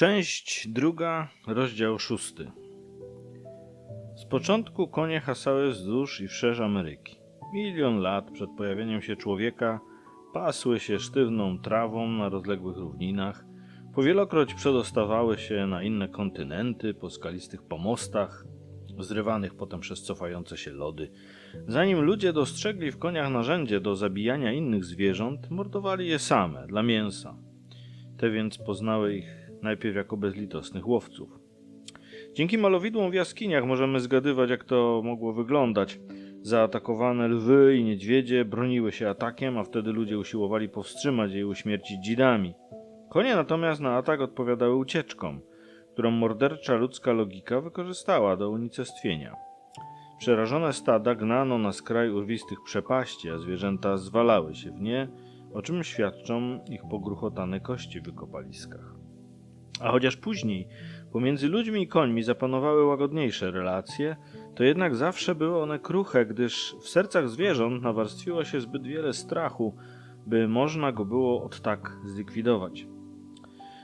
Część druga, rozdział szósty. Z początku konie hasały wzdłuż i wszerz Ameryki. Milion lat przed pojawieniem się człowieka pasły się sztywną trawą na rozległych równinach, powielokroć przedostawały się na inne kontynenty po skalistych pomostach, zrywanych potem przez cofające się lody. Zanim ludzie dostrzegli w koniach narzędzie do zabijania innych zwierząt, mordowali je same dla mięsa. Te więc poznały ich najpierw jako bezlitosnych łowców. Dzięki malowidłom w jaskiniach możemy zgadywać, jak to mogło wyglądać. Zaatakowane lwy i niedźwiedzie broniły się atakiem, a wtedy ludzie usiłowali powstrzymać je i uśmiercić dzidami. Konie natomiast na atak odpowiadały ucieczką, którą mordercza ludzka logika wykorzystała do unicestwienia. Przerażone stada gnano na skraj urwistych przepaści, a zwierzęta zwalały się w nie, o czym świadczą ich pogruchotane kości w wykopaliskach. A chociaż później pomiędzy ludźmi i końmi zapanowały łagodniejsze relacje, to jednak zawsze były one kruche, gdyż w sercach zwierząt nawarstwiło się zbyt wiele strachu, by można go było od tak zlikwidować.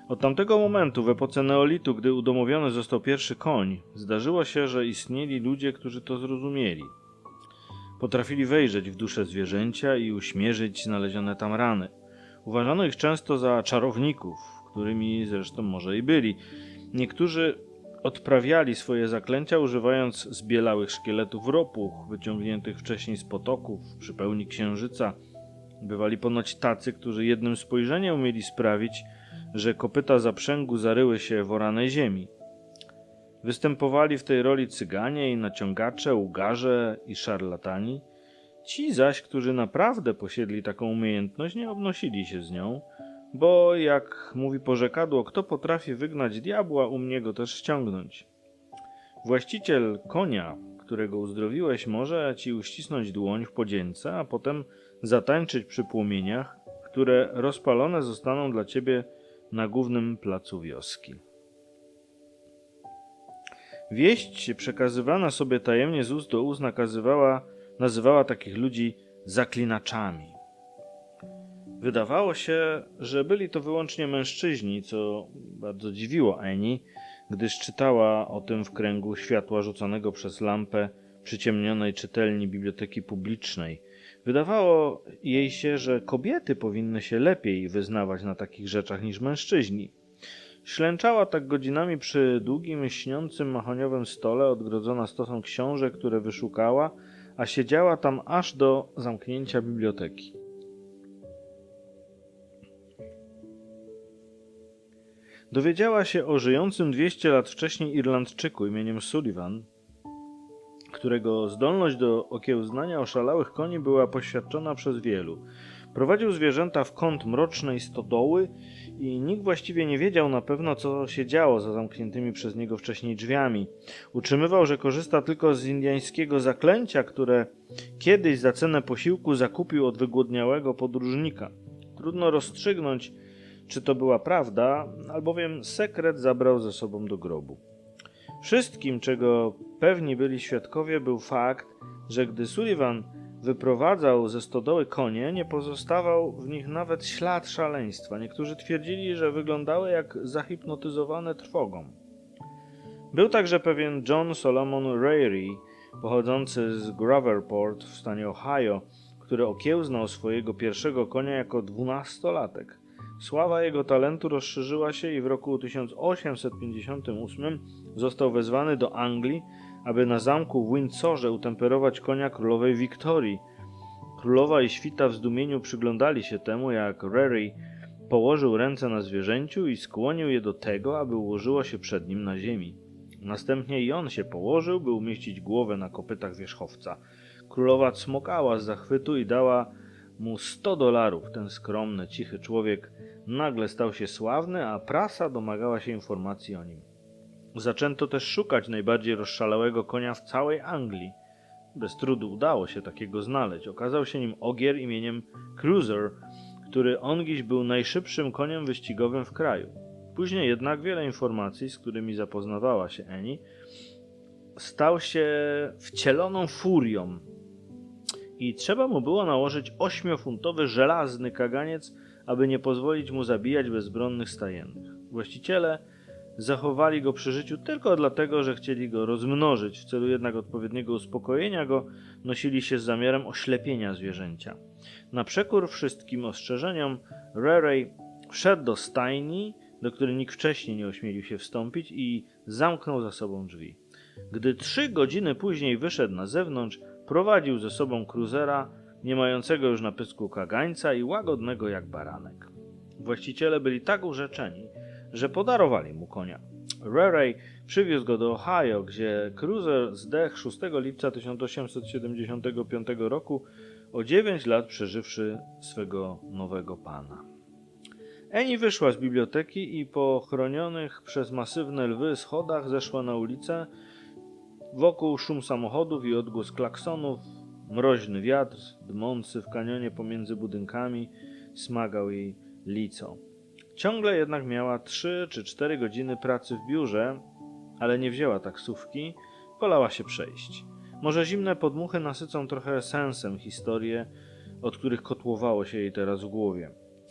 Od tamtego momentu, w epoce neolitu, gdy udomowiony został pierwszy koń, zdarzyło się, że istnieli ludzie, którzy to zrozumieli. Potrafili wejrzeć w duszę zwierzęcia i uśmierzyć znalezione tam rany. Uważano ich często za czarowników, którymi zresztą może i byli. Niektórzy odprawiali swoje zaklęcia używając zbielałych szkieletów ropuch, wyciągniętych wcześniej z potoków przy pełni księżyca. Bywali ponoć tacy, którzy jednym spojrzeniem umieli sprawić, że kopyta zaprzęgu zaryły się w oranej ziemi. Występowali w tej roli cyganie i naciągacze, ugarze i szarlatani. Ci zaś, którzy naprawdę posiedli taką umiejętność, nie obnosili się z nią, bo jak mówi porzekadło, kto potrafi wygnać diabła, umie go też ściągnąć. Właściciel konia, którego uzdrowiłeś, może ci uścisnąć dłoń w podzięce, a potem zatańczyć przy płomieniach, które rozpalone zostaną dla ciebie na głównym placu wioski. Wieść przekazywana sobie tajemnie z ust do ust nakazywała, nazywała takich ludzi zaklinaczami. Wydawało się, że byli to wyłącznie mężczyźni, co bardzo dziwiło Eni, gdyż czytała o tym w kręgu światła rzucanego przez lampę przyciemnionej czytelni biblioteki publicznej. Wydawało jej się, że kobiety powinny się lepiej wyznawać na takich rzeczach niż mężczyźni. Ślęczała tak godzinami przy długim, śniącym mahoniowym stole, odgrodzona stosą książek, które wyszukała, a siedziała tam aż do zamknięcia biblioteki. Dowiedziała się o żyjącym 200 lat wcześniej Irlandczyku imieniem Sullivan, którego zdolność do okiełznania oszalałych koni była poświadczona przez wielu. Prowadził zwierzęta w kąt mrocznej stodoły i nikt właściwie nie wiedział na pewno, co się działo za zamkniętymi przez niego wcześniej drzwiami. Utrzymywał, że korzysta tylko z indyjskiego zaklęcia, które kiedyś za cenę posiłku zakupił od wygłodniałego podróżnika. Trudno rozstrzygnąć, czy to była prawda, albowiem sekret zabrał ze sobą do grobu. Wszystkim, czego pewni byli świadkowie, był fakt, że gdy Sullivan wyprowadzał ze stodoły konie, nie pozostawał w nich nawet ślad szaleństwa. Niektórzy twierdzili, że wyglądały jak zahipnotyzowane trwogą. Był także pewien John Solomon Rary, pochodzący z Graverport w stanie Ohio, który okiełznał swojego pierwszego konia jako dwunastolatek. Sława jego talentu rozszerzyła się i w roku 1858 został wezwany do Anglii, aby na zamku w Windsorze utemperować konia królowej Wiktorii. Królowa i świta w zdumieniu przyglądali się temu, jak Rary położył ręce na zwierzęciu i skłonił je do tego, aby ułożyło się przed nim na ziemi. Następnie i on się położył, by umieścić głowę na kopytach wierzchowca. Królowa cmokała z zachwytu i dała mu 100 dolarów. Ten skromny, cichy człowiek nagle stał się sławny, a prasa domagała się informacji o nim. Zaczęto też szukać najbardziej rozszalałego konia w całej Anglii. Bez trudu udało się takiego znaleźć. Okazał się nim ogier imieniem Cruiser, który ongiś był najszybszym koniem wyścigowym w kraju. Później jednak wiele informacji, z którymi zapoznawała się Eni, stał się wcieloną furią i trzeba mu było nałożyć ośmiofuntowy żelazny kaganiec, aby nie pozwolić mu zabijać bezbronnych stajennych. Właściciele zachowali go przy życiu tylko dlatego, że chcieli go rozmnożyć. W celu jednak odpowiedniego uspokojenia go nosili się z zamiarem oślepienia zwierzęcia. Na przekór wszystkim ostrzeżeniom, Reray wszedł do stajni, do której nikt wcześniej nie ośmielił się wstąpić i zamknął za sobą drzwi. Gdy trzy godziny później wyszedł na zewnątrz, prowadził ze sobą kruzera, nie mającego już na pysku kagańca i łagodnego jak baranek. Właściciele byli tak urzeczeni, że podarowali mu konia. Reray przywiózł go do Ohio, gdzie cruiser zdechł 6 lipca 1875 roku, o 9 lat przeżywszy swego nowego pana. Eni wyszła z biblioteki i po chronionych przez masywne lwy schodach zeszła na ulicę. Wokół szum samochodów i odgłos klaksonów, mroźny wiatr dmący w kanionie pomiędzy budynkami smagał jej lico. Ciągle jednak miała 3 czy 4 godziny pracy w biurze, ale nie wzięła taksówki, wolała się przejść. Może zimne podmuchy nasycą trochę sensem historię, od których kotłowało się jej teraz w głowie.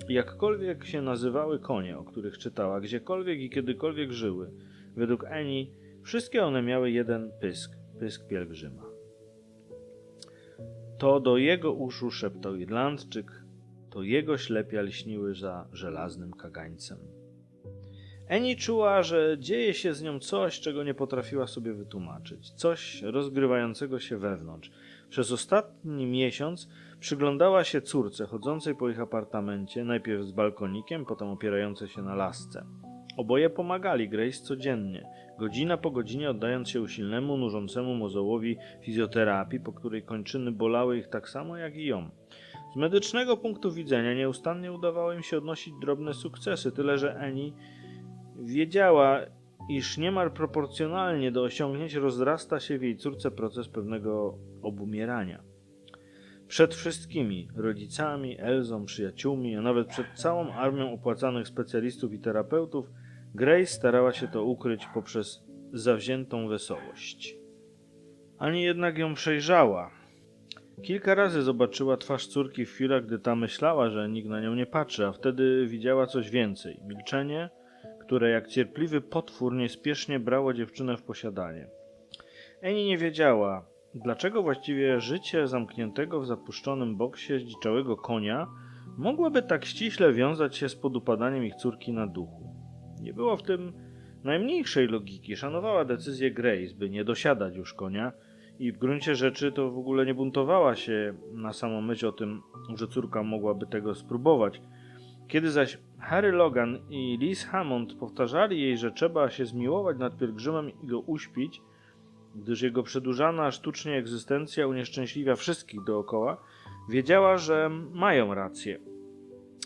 Jakkolwiek się nazywały konie, o których czytała, gdziekolwiek i kiedykolwiek żyły, według Eni wszystkie one miały jeden pysk, pysk pielgrzyma. To do jego uszu szeptał Irlandczyk, to jego ślepia lśniły za żelaznym kagańcem. Eni czuła, że dzieje się z nią coś, czego nie potrafiła sobie wytłumaczyć, coś rozgrywającego się wewnątrz. Przez ostatni miesiąc przyglądała się córce chodzącej po ich apartamencie, najpierw z balkonikiem, potem opierającej się na lasce. Oboje pomagali Grace codziennie, godzina po godzinie oddając się usilnemu, nużącemu mozołowi fizjoterapii, po której kończyny bolały ich tak samo jak i ją. Z medycznego punktu widzenia nieustannie udawało im się odnosić drobne sukcesy, tyle że Eni wiedziała, iż niemal proporcjonalnie do osiągnięć rozrasta się w jej córce proces pewnego obumierania. Przed wszystkimi rodzicami, Elzą, przyjaciółmi, a nawet przed całą armią opłacanych specjalistów i terapeutów, Grace starała się to ukryć poprzez zawziętą wesołość. Ani jednak ją przejrzała. Kilka razy zobaczyła twarz córki w chwilach, gdy ta myślała, że nikt na nią nie patrzy, a wtedy widziała coś więcej milczenie, które jak cierpliwy potwór niespiesznie brało dziewczynę w posiadanie. Eni nie wiedziała, dlaczego właściwie życie zamkniętego w zapuszczonym boksie zdziczałego konia mogłoby tak ściśle wiązać się z podupadaniem ich córki na duchu. Nie było w tym najmniejszej logiki. Szanowała decyzję Grace, by nie dosiadać już konia i w gruncie rzeczy to w ogóle nie buntowała się na samą myśl o tym, że córka mogłaby tego spróbować. Kiedy zaś Harry Logan i Liz Hammond powtarzali jej, że trzeba się zmiłować nad pielgrzymem i go uśpić, gdyż jego przedłużana sztucznie egzystencja unieszczęśliwia wszystkich dookoła, wiedziała, że mają rację.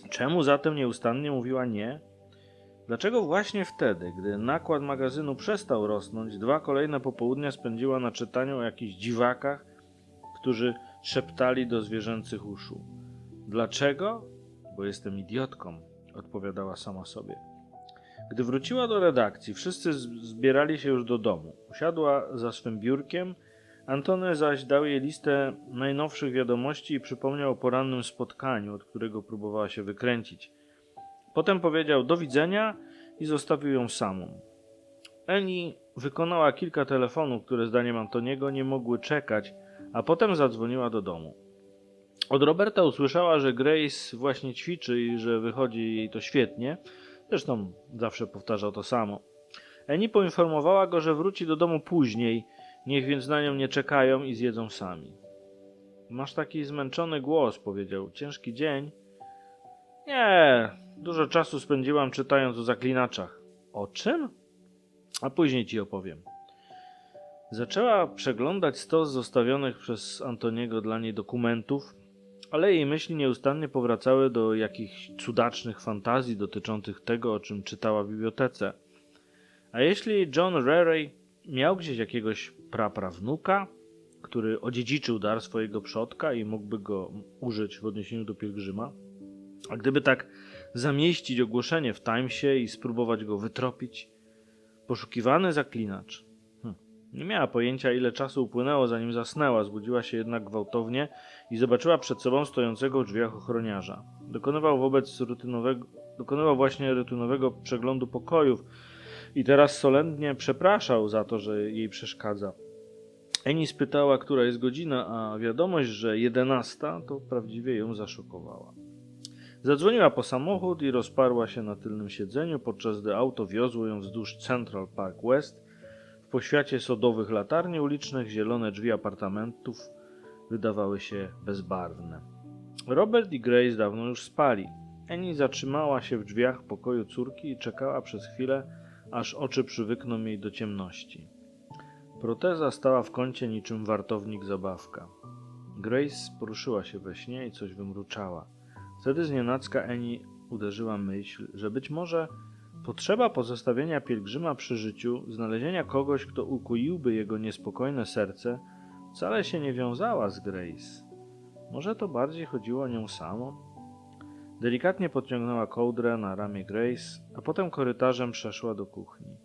Czemu zatem nieustannie mówiła nie? Dlaczego właśnie wtedy, gdy nakład magazynu przestał rosnąć, dwa kolejne popołudnia spędziła na czytaniu o jakichś dziwakach, którzy szeptali do zwierzęcych uszu? Dlaczego? Bo jestem idiotką, odpowiadała sama sobie. Gdy wróciła do redakcji, wszyscy zbierali się już do domu. Usiadła za swym biurkiem, Antony zaś dał jej listę najnowszych wiadomości i przypomniał o porannym spotkaniu, od którego próbowała się wykręcić. Potem powiedział do widzenia i zostawił ją samą. Eni wykonała kilka telefonów, które zdaniem Antoniego nie mogły czekać, a potem zadzwoniła do domu. Od Roberta usłyszała, że Grace właśnie ćwiczy i że wychodzi jej to świetnie. Zresztą zawsze powtarzał to samo. Eni poinformowała go, że wróci do domu później, niech więc na nią nie czekają i zjedzą sami. Masz taki zmęczony głos, powiedział. Ciężki dzień. Nie, dużo czasu spędziłam czytając o zaklinaczach. O czym? A później ci opowiem. Zaczęła przeglądać stos zostawionych przez Antoniego dla niej dokumentów, ale jej myśli nieustannie powracały do jakichś cudacznych fantazji dotyczących tego, o czym czytała w bibliotece. A jeśli John Raray miał gdzieś jakiegoś praprawnuka, który odziedziczył dar swojego przodka i mógłby go użyć w odniesieniu do pielgrzyma, a gdyby tak zamieścić ogłoszenie w Timesie i spróbować go wytropić, poszukiwany zaklinacz. Hm. Nie miała pojęcia, ile czasu upłynęło, zanim zasnęła, zbudziła się jednak gwałtownie i zobaczyła przed sobą stojącego w drzwiach ochroniarza. Dokonywał wobec rutynowego, dokonywał właśnie rutynowego przeglądu pokojów, I teraz solennie przepraszał za to, że jej przeszkadza. Eni spytała, która jest godzina, a wiadomość, że jedenasta, to prawdziwie ją zaszokowała. Zadzwoniła po samochód i rozparła się na tylnym siedzeniu, podczas gdy auto wiozło ją wzdłuż Central Park West. W poświacie sodowych latarni ulicznych zielone drzwi apartamentów wydawały się bezbarwne. Robert i Grace dawno już spali. Annie zatrzymała się w drzwiach pokoju córki i czekała przez chwilę, aż oczy przywykną jej do ciemności. Proteza stała w kącie niczym wartownik zabawka. Grace poruszyła się we śnie i coś wymruczała. Wtedy znienacka Annie uderzyła myśl, że być może potrzeba pozostawienia pielgrzyma przy życiu, znalezienia kogoś, kto ukuiłby jego niespokojne serce, wcale się nie wiązała z Grace. Może to bardziej chodziło o nią samą? Delikatnie podciągnęła kołdrę na ramię Grace, a potem korytarzem przeszła do kuchni.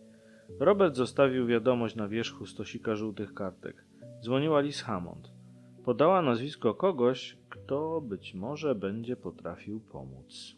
Robert zostawił wiadomość na wierzchu stosika żółtych kartek. Dzwoniła Liz Hammond. Podała nazwisko kogoś, kto być może będzie potrafił pomóc.